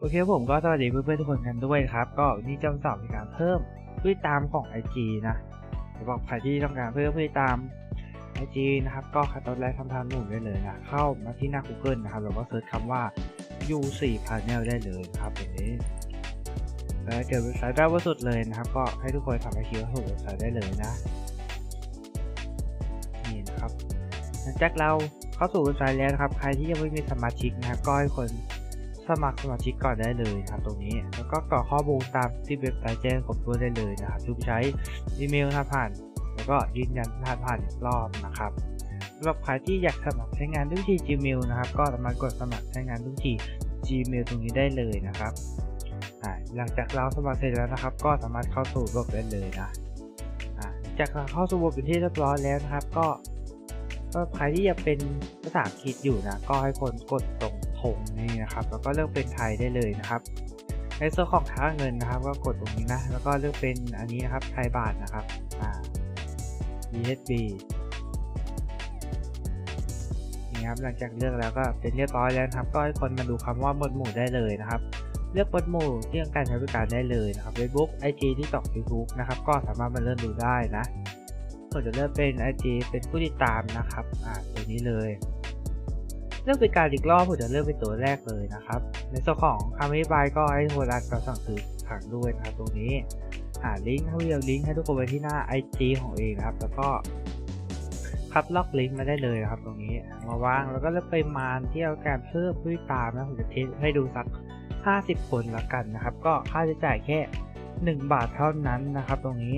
โอเคผมก็สวัสดีเพื่อนๆทุกคนกันด้วยครับ ก็นนี้จะสอนในการเพิ่มผู้ติดตามของ IG นะสำหรับใครที่ต้องการเพิ่มผู้ติดตาม IG นะครับ ก็ขั้นตอนแรกทำทางหนุ่มได้เลยนะ เข้ามาที่หน้า Google นะครับแล้วก็เซิร์ชคำว่า U4 Panel ได้เลยครับอย่างนี้แล้วเจอเว็บไซต์ด้านบนสุดเลยนะครับ ก็ให้ทุกคนทำไอคิวสู่เว็บไซต์ได้เลยนะนี่นะครับหลังจากเราเข้าสู่เว็บไซต์แล้วนะครับ ใครที่ยังไม่มีสมาชิกนะครับก็ให้คน สมัครสมาชิกก่อนได้เลยนะครับตรงนี้ แล้วก็กรอกข้อมูลตามที่เว็บไซต์แจ้งครบถ้วนได้เลยนะครับทุกใช้อีเมลผ่าน แล้วก็ยืนยันผ่านผ่านรอบนะครับสำหรับใครที่อยากสมัครใช้งานด้วยวิธี Gmail นะครับ ก็สามารถกดสมัครใช้งานด้วยวิธี Gmail ตรงนี้ได้เลยนะครับหลังจากเราสมัครเสร็จแล้วนะครับ ก็สามารถเข้าสู่ระบบได้เลยนะจากเรเข้าสู่ระบบเป็นที่เรียบร้อยแล้วนะครับ ก็ใครที่ยังเป็นภาษาอังกฤษอยู่นะ ก็ให้คนกดตรง งนี่นะครับ แล้วก็เลือกเป็นไทยได้เลยนะครับ ในส่วนของค่าเงินนะครับ ก็กดตรงนี้นะ แล้วก็เลือกเป็นอันนี้นะครับ ไทยบาทนะครับ อ่า BHB นี่ครับ หลังจากเลือกแล้วก็เป็นเรียบร้อยแล้วนะครับ ก็ให้คนมาดูคำว่าหมวดหมู่ได้เลยนะครับ เลือกหมวดหมู่ที่ต้องการใช้บริการได้เลยนะครับ Facebook IG ที่ตอก Facebook นะครับ ก็สามารถมาเลื่อนดูได้นะผมจะเลือกเป็น IG เป็นผู้ติดตามนะครับ อ่า ตัวนี้เลย เลือกเป็นการอีกรอบผมจะเลือกเป็นตัวแรกเลยนะครับ ในส่วนของคำอธิบายก็ให้โทรรันกับสั่งซื้อขังด้วยนะครับตรงนี้หาลิงก์ให้เรียงลิงก์ให้ทุกคนไปที่หน้า IG ของเองนะครับ แล้วก็คัดล็อกลิงก์มาได้เลยนะครับ ตรงนี้มาวางแล้วก็เลือกไปมานที่เอาการเพิ่มผู้ติดตามนะผมจะเทสให้ดูสัก 50 คนละกันนะครับ ก็ค่าใช้จ่ายแค่ 1 บาทเท่านั้นนะครับ ตรงนี้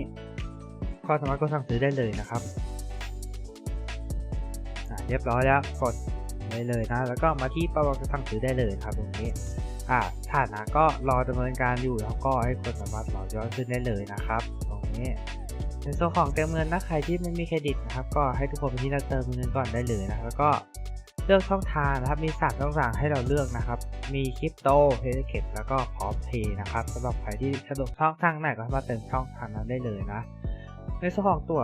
ก็สามารถกดสั่งซื้อได้เลยนะครับอ่าเรียบร้อยแล้วกด ได้เลยนะ แล้วก็มาที่ประวัติสั่งซื้อได้เลยครับตรงนี้อ่าฐานะก็รอดำเนินการอยู่แล้วก็ให้คนสามารถรอย้อนขึ้นได้เลยนะครับ ตรงนี้ในส่วนของเติมเงินนะใครที่ไม่มีเครดิตนะครับ ก็ให้ทุกคนไปที่หน้าเติมเงินก่อนได้เลยนะแล้วก็เลือกช่องทางนะครับมีสามช่องทางให้เราเลือกนะครับ มีคริปโตเพย์เ t แล้วก็พร้อมเพย์นะครับสำหรับใครที่สะดวกช่องทางไหนก็สามารถเติมช่องทางนั้นได้เลยนะ ในส่วนของตัว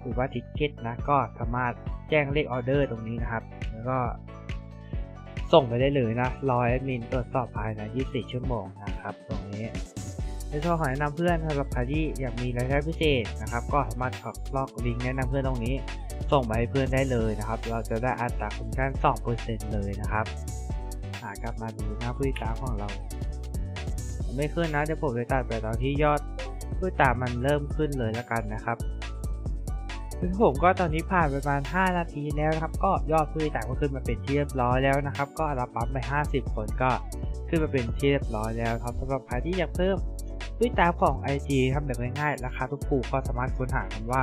หรือว่าทิเก็ตนะก็สามารถ แจ้งเลขออเดอร์ตรงนี้นะครับ แล้วก็ส่งไปได้เลยนะรอแอดมินตรวจสอบภายใน 24 ชั่วโมงนะครับ ตรงนี้ในส่วนของแนะนำเพื่อนสำหรับใครที่อยากมีรายได้พิเศษนะครับ ก็สามารถกดลอกลิงก์แนะนำเพื่อนตรงนี้ ส่งไปให้เพื่อนได้เลยนะครับ เราจะได้อัตราคอมมิชชั่น 2%เลยนะครับกลับมาดูหน้าผู้ติดตามของเรา ไม่ขึ้นนะเดี๋ยวผมจะตัดไปตอนที่ยอดผู้ติดตามมันเริ่มขึ้นเลยแล้วกันนะครับ ซึ่งผมก็ตอนนี้ผ่านประมาณ 5 นาทีแล้วนะครับ ก็ยอดผู้ติดตามก็ขึ้นมาเป็นที่เรียบร้อยแล้วนะครับ ก็รับปั๊มไป 50 คนก็ขึ้นมาเป็นที่เรียบร้อยแล้วครับสำหรับใครที่อยากเพิ่มผู้ติดตามของ IG ทำแบบง่ายๆ ราคาทุกปูก็สามารถค้นหาคำว่า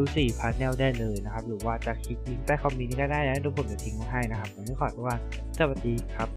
U4 Panel ได้เลยนะครับ หรือว่าจะคลิกลิงก์ใต้คอมเมนต์ก็ได้นะเดูผมจะทิ้งไว้ให้นะครับวันนี้ขอตัวสวัสดีครับ